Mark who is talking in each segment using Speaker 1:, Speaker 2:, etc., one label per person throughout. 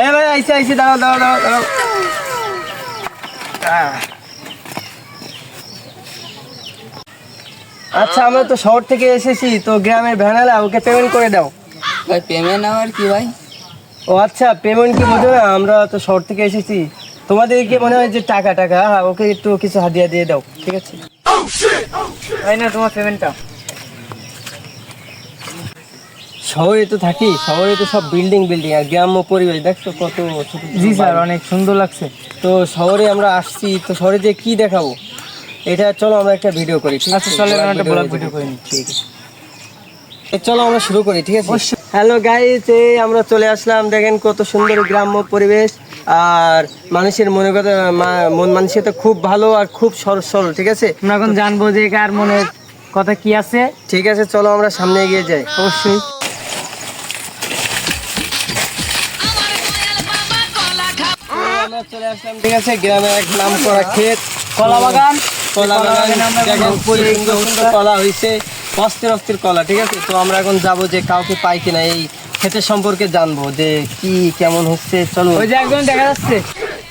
Speaker 1: এই ভাই আইসে আইসে দাঁড়াও দাঁড়াও দাঁড়াও দাঁড়াও। আহ। আচ্ছা আমরা তো শহর থেকে এসেছি তো গ্রামের ভ্যানালা ওকে পেমেন্ট করে দাও।
Speaker 2: ভাই পেমেন্ট আমার কি ভাই?
Speaker 1: ও আচ্ছা পেমেন্ট কি বোঝো না আমরা তো শহর থেকে এসেছি। তোমাদেরকে মনে হয় যে টাকা টাকা? হ্যাঁ ওকে একটু কিছু হাদিয়া দিয়ে দাও ঠিক আছে? তাই না তোমার পেমেন্টটা শহরে তো থাকি শহরে তো সব বিল্ডিং বিল্ডিং আর গ্রাম্য পরিবেশ দেখছ কত
Speaker 3: জি স্যার অনেক সুন্দর লাগছে।
Speaker 1: তো শহরে আমরা আসছি তো শহরে যে কি দেখাবো? এটা চলো আমরা একটা ভিডিও করি ঠিক
Speaker 3: আচ্ছা
Speaker 1: আছে?
Speaker 3: চলে একটা
Speaker 1: ভিডিও
Speaker 3: ব্লগ
Speaker 1: করে
Speaker 3: ভিডিও।
Speaker 1: ঠিক আছে। চলো আমরা শুরু করি ঠিক আছে? হ্যালো গাইস এই আমরা চলে আসলাম দেখেন কত সুন্দর গ্রাম্য পরিবেশ আর মানুষের মনে কথা মন মানসিকতা খুব ভালো আর খুব সরল সরল ঠিক আছে?
Speaker 3: আমরা এখন জানব যে কার মনের কথা কি আছে।
Speaker 1: ঠিক আছে চলো আমরা সামনে এগিয়ে যাই।
Speaker 3: অবশ্যই।
Speaker 1: আমরা চলে আসলাম ঠিক আছে? গ্রামের এক নাম করা ক্ষেত।
Speaker 3: কলা বাগান
Speaker 1: কলা বাগান দেখেন সুন্দর সুন্দর কলা হয়েছে অস্থির অস্থির কলা ঠিক আছে? তো আমরা এখন যাব যে কাউকে পাই কিনা এই ক্ষেতের সম্পর্কে জানব যে কি কেমন হচ্ছে চলো
Speaker 3: ওই যে একজন দেখা যাচ্ছে।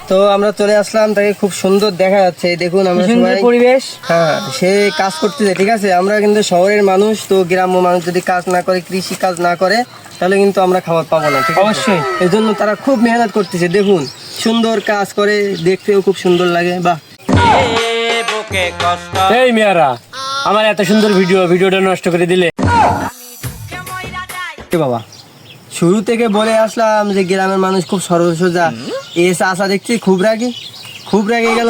Speaker 1: তো আমরা চলে আসলাম তাকে খুব সুন্দর দেখা যাচ্ছে। দেখুন আমরা সবাই
Speaker 3: পরিবেশ।
Speaker 1: হ্যাঁ সে কাজ করতেছে ঠিক আছে? আমরা কিন্তু শহরের মানুষ তো গ্রাম্য মানুষ যদি কাজ না করে কৃষি কাজ না করে তাহলে কিন্তু আমরা খাবার পাবো না ঠিক
Speaker 3: অবশ্যই।
Speaker 1: এই জন্য তারা খুব মেহনত করতেছে দেখুন। সুন্দর কাজ করে দেখতেও খুব সুন্দর লাগে বাহ।
Speaker 3: এই মেয়ারা আমার এত সুন্দর ভিডিও ভিডিওটা নষ্ট করে দিলে।
Speaker 1: বাবা শুরু থেকে বলে আসলাম যে গ্রামের মানুষ খুব সরল সোজা। এ চাষা দেখছি খুব রাগি খুব রেগে গেল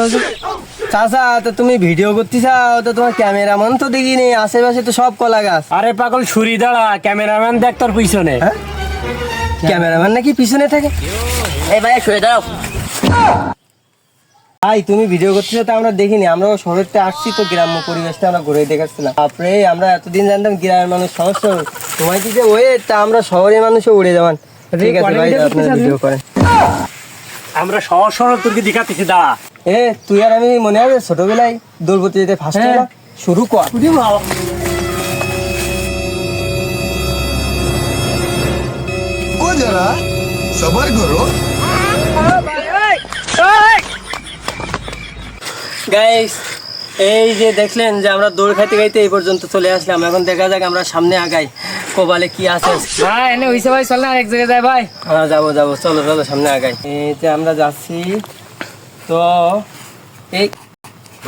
Speaker 1: চাষা তো তুমি ভিডিও করতে চাও তো তোমার ক্যামেরাম্যান তো দেখিনি আশেপাশে তো সব কলা গাছ
Speaker 3: আরে পাগল ছুরি দাঁড়া ক্যামেরাম্যান দেখ তোর পিছনে।
Speaker 1: হ্যাঁ? ক্যামেরাম্যান নাকি পিছনে থাকে?
Speaker 2: এই ভাই শুয়ে দাও
Speaker 1: ভাই তুমি ভিডিও করতেছো তো আমরা দেখিনি আমরাও শহরতে আসছি তো গ্রাম্য পরিবেশটা আমরা ঘুরে দেখাচ্ছিলাম। তারপরে আমরা এতদিন জানতাম গ্রামের মানুষ সরল তোমার কি যে ওয়ে তা আমরা শহরের মানুষও উড়ে যাবেন ঠিক আছে ভাই আপনারা ভিডিও করেন।
Speaker 3: আমরা সহজ সরল তোরকে দেখাতেছি দাঁড়া।
Speaker 1: এ তুই আর আমি মনে আছে ছোটবেলায় দৌড় যেতে ফার্স্ট
Speaker 3: হ্যাঁ।
Speaker 1: শুরু কর।
Speaker 4: যারা সবার করো
Speaker 1: গাইস এই যে দেখলেন যে আমরা দৌড় খাইতে খাইতে এই পর্যন্ত চলে আসলাম। এখন দেখা যাক আমরা সামনে আগাই। কপালে কি আছে?
Speaker 3: এনে হইছে ভাই চল না এক জায়গায় যাই ভাই।
Speaker 1: হ্যাঁ যাব যাব। চলো চলো সামনে আগাই। এই যে আমরা যাচ্ছি তো এই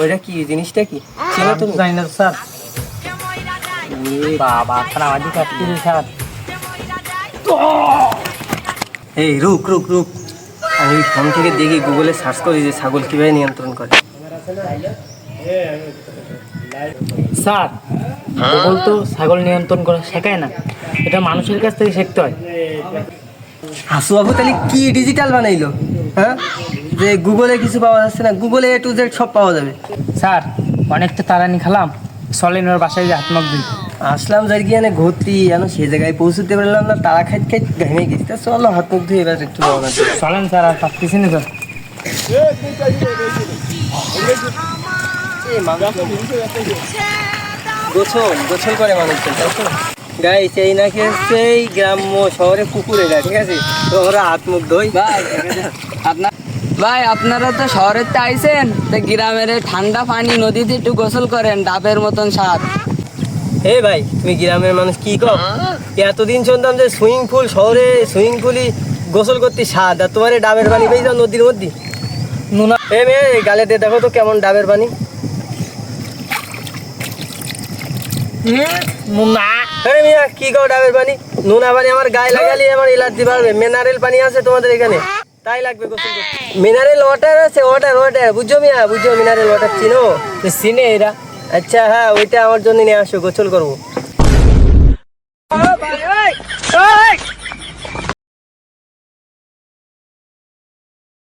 Speaker 1: ওইটা কি? জিনিসটা কি? ছিল তুমি
Speaker 3: জানি না স্যার বাবা আপনার আমাদের কাটতে স্যার।
Speaker 1: এই রুক রুক রুক। আমি ফোন থেকে দেখি গুগলে সার্চ করি যে ছাগল কীভাবে নিয়ন্ত্রণ করে।
Speaker 3: স্যার গুগল তো ছাগল নিয়ন্ত্রণ করা শেখায় না। এটা মানুষের কাছ থেকে শিখতে হয়।
Speaker 1: হাসু বাবু তাহলে কি ডিজিটাল বানাইলো? হ্যাঁ? যে গুগলে কিছু পাওয়া যাচ্ছে না গুগলে এ টু জেড সব পাওয়া যাবে।
Speaker 3: স্যার অনেকটা তারানি খালাম। চলেন ওর বাসায় যে হাত মুখ দিই
Speaker 1: আসলাম যার কি এনে ঘুরতি জানো সে জায়গায় পৌঁছতে পারলাম না তারা খাইতে খাইতে ঘেমে গেছি। তা চলো হাত মুখ ধুয়ে এবার একটু রওনা দিই।
Speaker 3: চলেন স্যার আর পাচ্ছি না স্যার
Speaker 1: এই গোছল গোছল করে মানুষজন তাই তো? গাইস এই নাকি হচ্ছে এই গ্রাম্য শহরে পুকুরে যায় ঠিক আছে? তো ওরা হাত মুখ ধোই
Speaker 2: আপনার ভাই আপনারা তো শহরের তে আইছেন তো গ্রামের ঠান্ডা পানি নদীতে একটু গোসল করেন ডাবের মতন স্বাদ।
Speaker 1: হে ভাই তুমি গ্রামের মানুষ কি কর এতদিন শুনতাম যে সুইমিং পুল শহরে সুইমিং পুলই গোসল করতে স্বাদ আর তোমার ডাবের পানি পেয়ে যাও নদীর মধ্যে। নুনা এ মেয়ে গালে দিয়ে দেখো তো কেমন ডাবের পানি।
Speaker 3: মুন্না
Speaker 1: আরে মিয়া কি কও ডাবের পানি? নুনা পানি আমার গায়ে লাগালে আমার এলার্জি বাড়বে মিনারেল পানি আছে তোমাদের এখানে। তাই লাগবে গোসল মিনারেল ওয়াটার আছে ওয়াটার ওয়াটার বুঝছ মিয়া? বুঝছ মিনারেল ওয়াটার চিনো?
Speaker 3: চিনে এরা।
Speaker 1: আচ্ছা হ্যাঁ ওইটা আমার জন্য নিয়ে আসো গোসল করব।